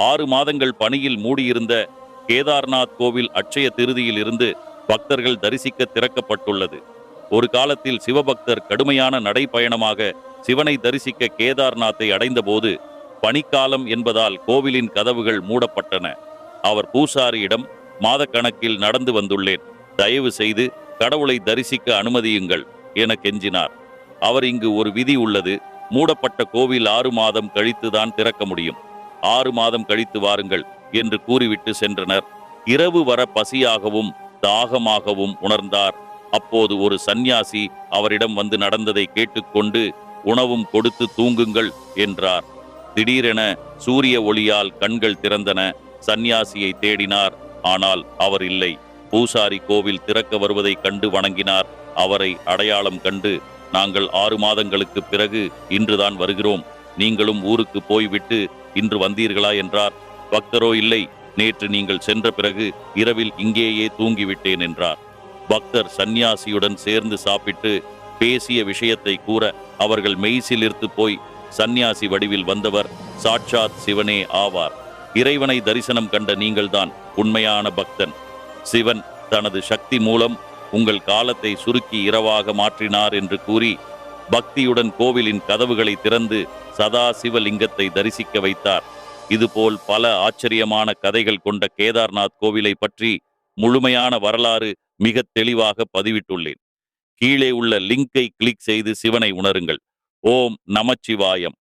ஆறு மாதங்கள் பணியில் மூடியிருந்த கேதார்நாத் கோவில் அட்சய திருதியில் இருந்து பக்தர்கள் தரிசிக்க திறக்கப்பட்டுள்ளது. ஒரு காலத்தில் சிவபக்தர் கடுமையான நடைப்பயணமாக சிவனை தரிசிக்க கேதார்நாத்தை அடைந்தபோது பனிக்காலம் என்பதால் கோவிலின் கதவுகள் மூடப்பட்டன. அவர் பூசாரியிடம் மாதக்கணக்கில் நடந்து வந்துள்ளேன். தயவு செய்து கடவுளை தரிசிக்க அனுமதியுங்கள் என கெஞ்சினார். அவர் இங்கு ஒரு விதி உள்ளது. மூடப்பட்ட கோவில் ஆறு மாதம் கழித்துதான் திறக்க முடியும். ஆறு மாதம் கழித்து வாருங்கள் என்று கூறிவிட்டு சென்றனர். இரவு வர பசியாகவும் தாகமாகவும் உணர்ந்தார். அப்போது ஒரு சந்நியாசி அவரிடம் வந்து நடந்ததை கேட்டுக்கொண்டு உணவும் கொடுத்து தூங்குங்கள் என்றார். திடீரென சூரிய ஒளியால் கண்கள் திறந்தன. சந்நியாசியை தேடினார். ஆனால் அவர் இல்லை. பூசாரி கோவில் திறக்க வருவதைக் கண்டு வணங்கினார். அவரை அடையாளம் கண்டு நாங்கள் ஆறு மாதங்களுக்கு பிறகு இன்றுதான் வருகிறோம். நீங்களும் ஊருக்கு போய்விட்டு இன்று வந்தீர்களா என்றார். பக்தரோ இல்லை நேற்று நீங்கள் சென்ற பிறகு இரவில் இங்கேயே தூங்கிவிட்டேன் என்றார். பக்தர் சந்நியாசியுடன் சேர்ந்து சாப்பிட்டு பேசிய விஷயத்தை கூற அவர்கள் மெய்சிலிர்த்து போய் சந்நியாசி வடிவில் வந்தவர் சாட்சாத் சிவனே ஆவார். இறைவனை தரிசனம் கண்ட நீங்கள்தான் உண்மையான பக்தன். சிவன் தனது சக்தி மூலம் உங்கள் காலத்தை சுருக்கி இரவாக மாற்றினார் என்று கூறி பக்தியுடன் கோவிலின் கதவுகளை திறந்து சதா சிவலிங்கத்தை தரிசிக்க வைத்தார். இதுபோல் பல ஆச்சரியமான கதைகள் கொண்ட கேதார்நாத் கோவிலை பற்றி முழுமையான வரலாறு மிக தெளிவாக பதிவிட்டுள்ளேன். கீழே உள்ள லிங்கை கிளிக் செய்து சிவனை உணருங்கள். ஓம் நமச்சிவாயம்.